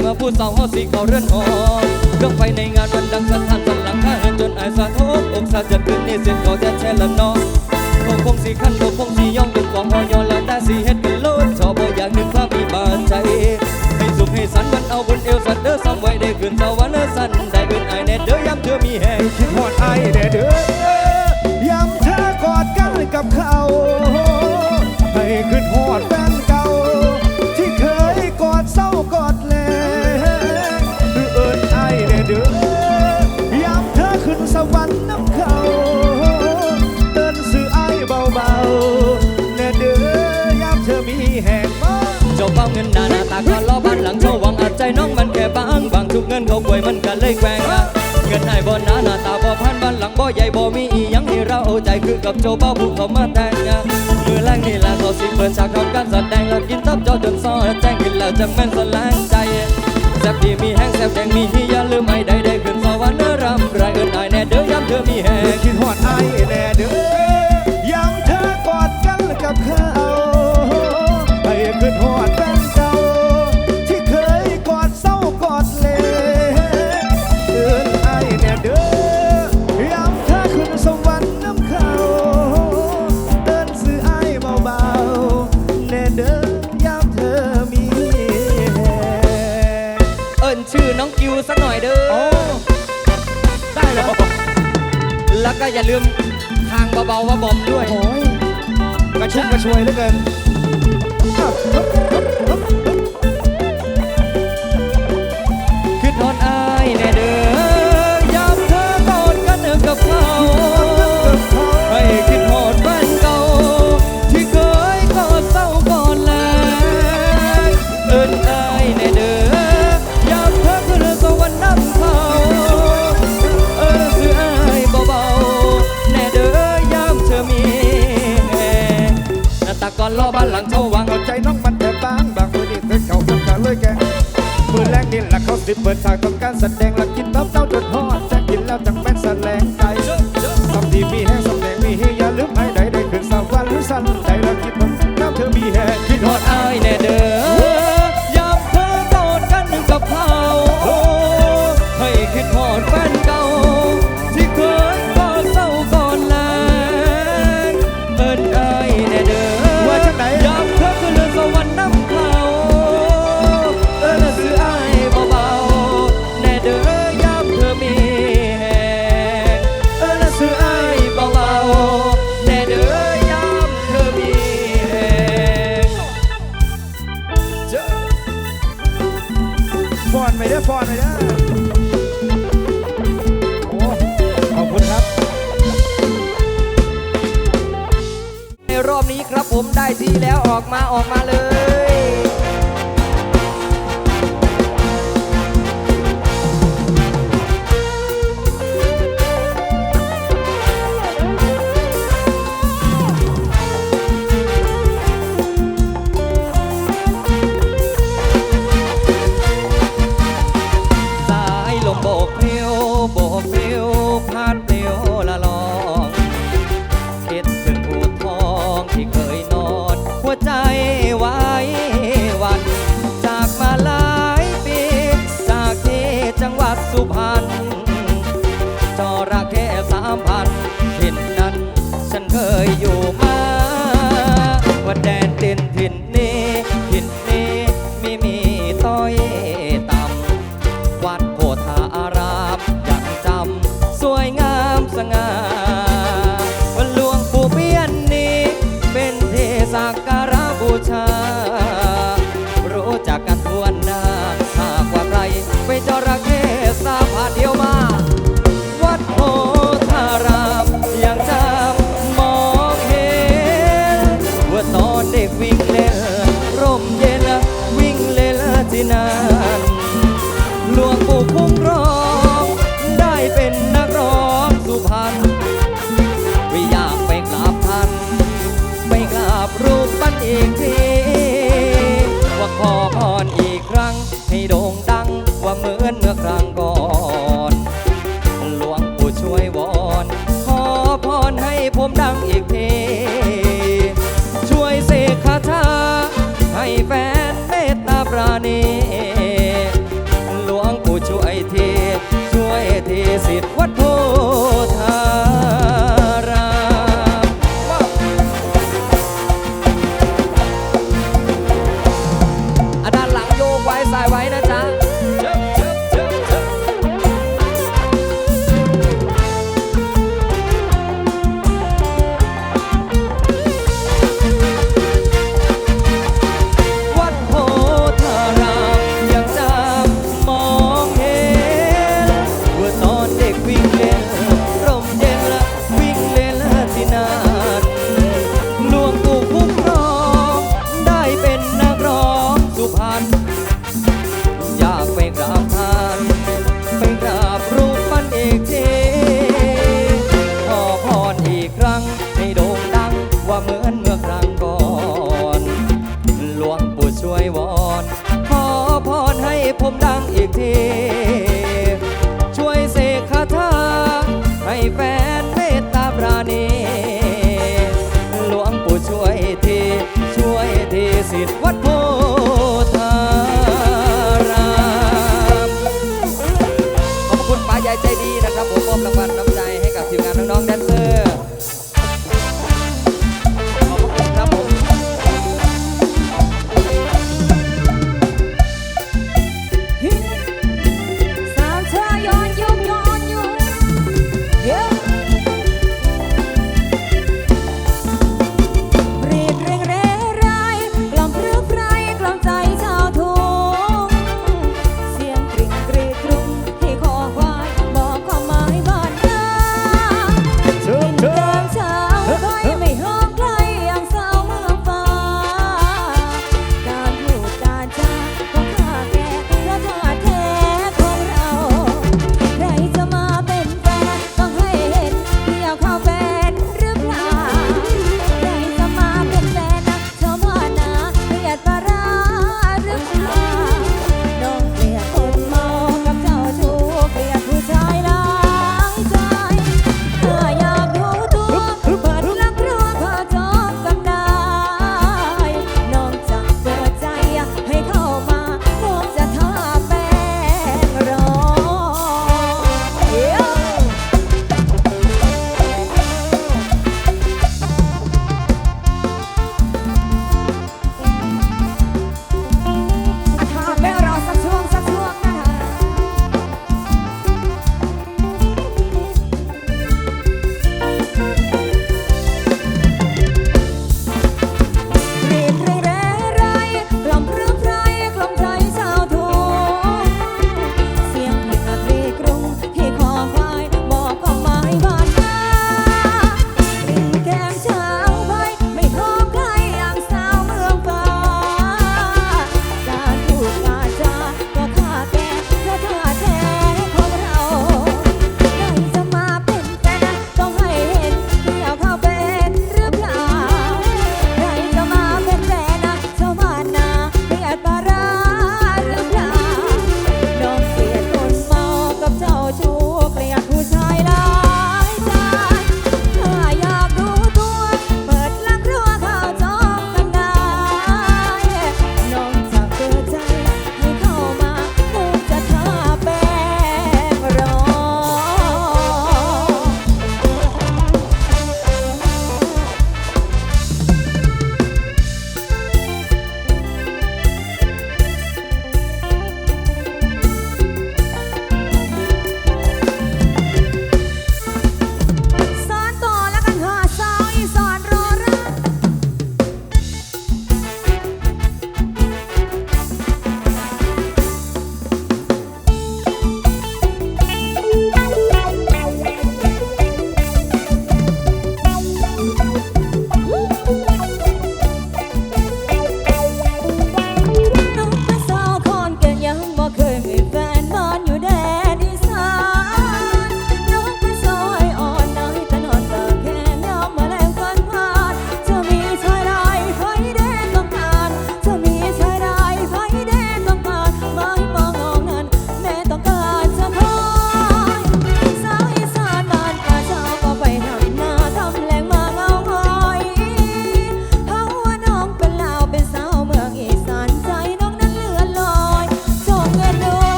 เมื่อผู้สาวเฮาสีเขาเรือนหอเครื่องไฟในงานวันดังสะท้านสำหลังข้าเห็นจนอายสะทกอกสะจัดขึ้นนี่เส้นเขอจะแช่ละนอคงคงสีขั้นคงคงสีย่องดึงกองหอยอแล้วแต่สีเฮ็ดเป็นโลดชอบบอกอยากนึกภามมีบาดใจให้สุขให้สันมันเอาบนเอวสันเด้อซ้ำไว้ได้ขึ้นสวรรค์างบางทุกเงินเขาป่วยมันก็เลยแกว่งเงินไอ้บ่หนาหน้าตาบ่พันบ้านหลังบ่ใหญ่บ่มีอีหยังให้เราเอาใจคือกับโจเป้าผู้เขามาแต่งอะมือแรงนี่ละเขาสิเปิดฉากทำการแสดงแล้วกินตับเจ้าจนซ้อแจ้งขึ้นแล้วจังแม่นสลายใจแซ่บดีมีแห้งแซ่บแดงมีที่อย่าลืมไอ้ใดได้ขึ้นสวรรค์เด้อรำไรเอิ้นไอ้แน่เด้อยามเธอมีแหงคิดหอดไอ้แน่เด้อ ก็อย่าลืมทางเบาๆว่าบอมด้วย โอ้ยกระชุ่มกระชวยเหลือเกิน สิเปิดฉากทำการแสดงแล้วกินตับเต้าจนทอดจะกินแล้วจังแม่นแสลงใจทำดีมีแห้งสำแดงมีเฮียอย่าลืมให้ใดได้ขึ้นสาววันหรือสั้นใจแล้วคิดว่าน้ำเธอมีแห้งคิดฮอดอายแน่เด้อ ผมได้ที่แล้วออกมาออกมาเลย บูชา โด่งดังว่าเหมือนเมื่อครั้งก่อน หลวงปู่ช่วยวอนขอพรให้ผมดังอีกที ช่วยเสกคาถาให้แฟนเมตตาปราณี ว่าเหมือนเมื่อครั้งก่อนหลวงปู่ช่วยวอน ขอพรให้ผมดังอีกที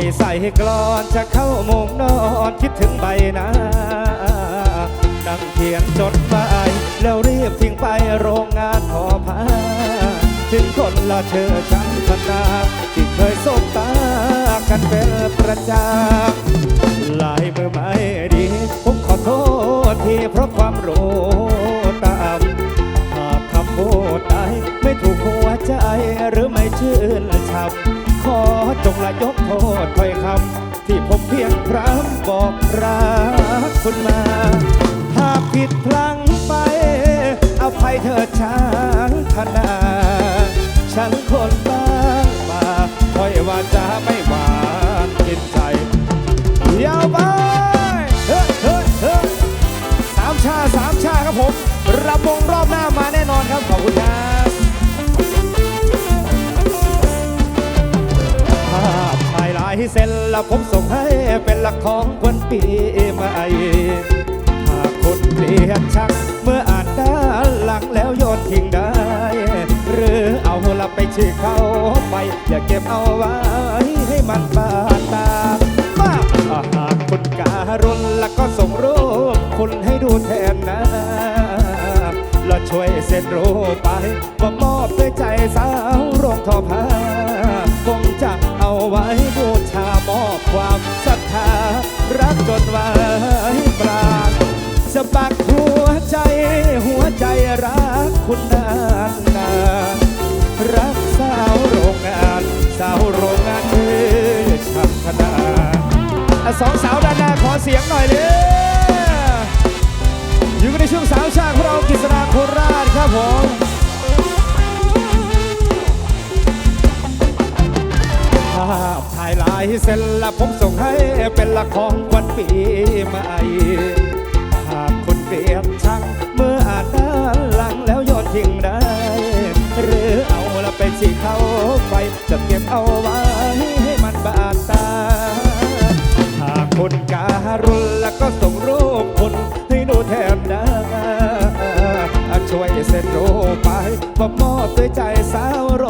ไฟใส่กลอนจะเข้ามุมนอนคิดถึงใบหน้านั่งเขียนจดหมายแล้วรีบทิ้งไปโรงงานทอผ้า ถึงคนละเชอชั้นพนาที่เคยสบตากันเป็นประจำลายมือไม่ดี ผมขอโทษทีเพราะความรู้ตามหากคำพูดใดไม่ถูกหัวใจหรือไม่ชื่นช่ำขอ จงละยกโทษถ้อยคำที่ผมเพียงพร้ำบอกรักคุณมา หากผิดพลั้งไป อภัยเถิดฉันธนาฉันคนบ้างบาค่อยว่าจะไม่หวานกินใจยาวไปเฮ้ยเฮ้ยเฮ้ยสามชาสามชาครับผมรับวงรอบหน้ามาแน่นอนครับขอบคุณครับ ถ่เซ็นแล้วผมส่งให้เป็นหลักของคนปีใหม่หากคุณเปลี่ยนชัก เมื่ออ่านด้านหลังแล้วโยนทิ้งได้ หรือเอาละไปชี้เขาไป อย่าเก็บเอาไว้ให้มันบาดตามาหากคุณการุณแล้วก็ส่งรูปคุณให้ดูแทนนะแล้วช่วยเซ็นรูปไปว่ามอบด้วยใจสาวโรงทอผ้าคงจะเอาไว้บู ความศรัทธา รักจนไว้ปรางสะบักหัวใจ หัวใจรักคุณนานนานรักสาวโรงงาน สาวโรงงานเธอชักธนาอะสองสาวด้านหน้าขอเสียงหน่อยเลยอยู่กันในช่วงสาวชาติของเรากฤษณาโคราชครับผม พถ่ายลายเซ็นละผมส่งให้เป็นละของวันปีใหม่หากคุณเปรียบช่างเมื่ออ่านด้านหลังแล้วโยนทิ้งได้ หรือเอาละไปฉีเขาไปจะเก็บเอาไว้ให้มันบาดตา หากคุณการุณแล้วก็ส่งรูปคุณให้ดูแทนได้ช่วยเซ็นรูปไปว่ามอบด้วยใจสาวร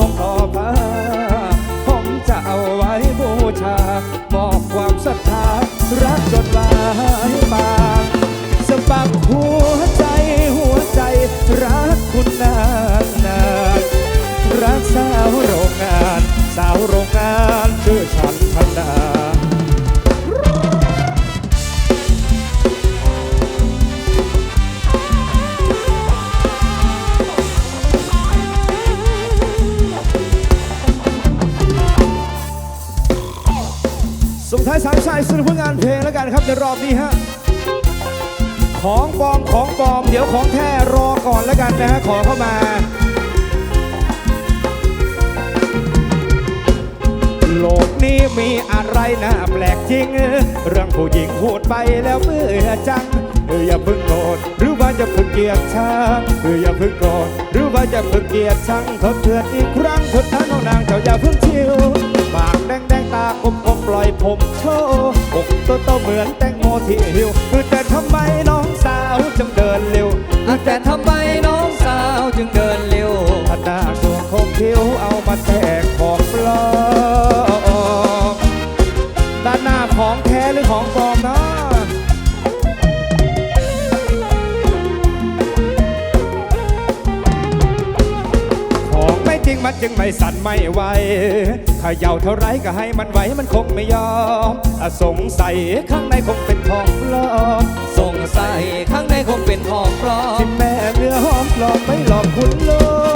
สามชายสนุกผลงานเพลงแล้วกันครับในรอบนี้ฮะของปลอมของปลอม เดี๋ยวของแท้รอก่อนแล้วกันนะฮะขอเข้ามาโลกนี้มีอะไรน่าแปลกจริง เรื่องผู้หญิงพูดไปแล้วเบื่อจังอย่าเพึ่งโกรธหรือว่าจะเพึ่งเกลียดชังเอออย่าเพึ่งโกรธหรือว่าจะเพึ่งเกลียดชังทบเทือนอีกครั้งทดท้าน้องนางเจ้าอย่าเพึ่งชิวปากแดงแดงตาคม ล่อยผมโชว์อกโตโตๆเหมือนแตงโมที่หิวคือแต่ทำไมน้องสาวจึงเดินเร็วแต่ทำไมน้องสาวจึงเดินเร็วถ้าหน้าตัวคมคิ้วเอามาแตกของ ม่จริงมันจึงไม่สั่นไม่ไหวถ้าเหยาเท่าไรก็ให้มันไหวมันคงไม่ยอมอะสงสัยข้างในคงเป็นของปลอมสงสัยข้างในคงเป็นของปลอมที่แม่เนื้อหอมปลอมไม่หลอกคุณล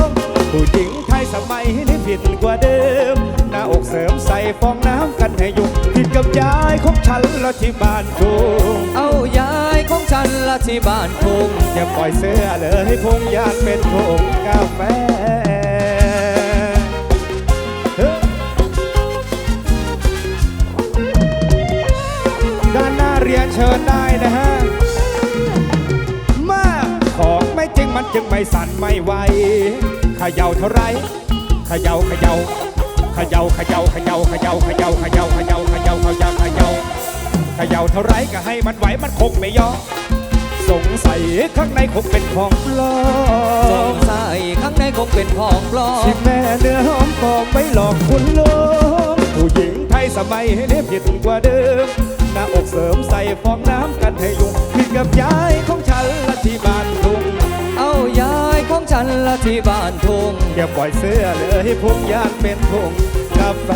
งผู้หญิงไทยสมัยนี้ผิดกว่าเดิม หน้าอกเสริมใส่ฟองน้ำกันให้ยุ่งผิดกับยายของฉันแล้วที่บ้านทุ่งเอายายของฉันละที่บ้านทุ่งอย่าปล่อยเสื้อเลยพงยานเป็นถุงกาแฟ เรียนเชิญได้นะฮะมาของไม่จริงมันจึงไม่สั่นไม่ไหวเขย่าเท่าไรเขย่าเขย่าเขย่าเขย่าเขย่าเขย่าเขย่าเขย่าเขย่าเขย่าเขย่าเขย่าเขย่าเขย่าเท่าไรก็ให้มันไหวมันคงไม่ยอมสงสัยข้างในคงเป็นของปลอสมงสัยข้างในคงเป็นของปลอที่มแม่เนื้อหอมปลอมไม่หลอกคุณลมผู้หญิงไทยสมัยนี้ผิดกว่าเดิม หน้าอกเสริมใส่ฟองน้ำกันให้ยุงผิดกับยายของฉันละที่บ้านทุ่งเอายายของฉันละที่บ้านทุ่งอย่าปล่อยเสื้อเลยพุงยานเป็นทุ่งกาแฟ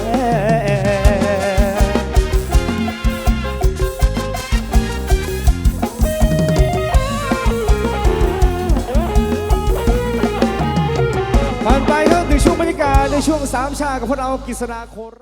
ผ่านไปครับถึงช่วงบรรยากาศในช่วงสามชากับพวกเรากิษณาโคราช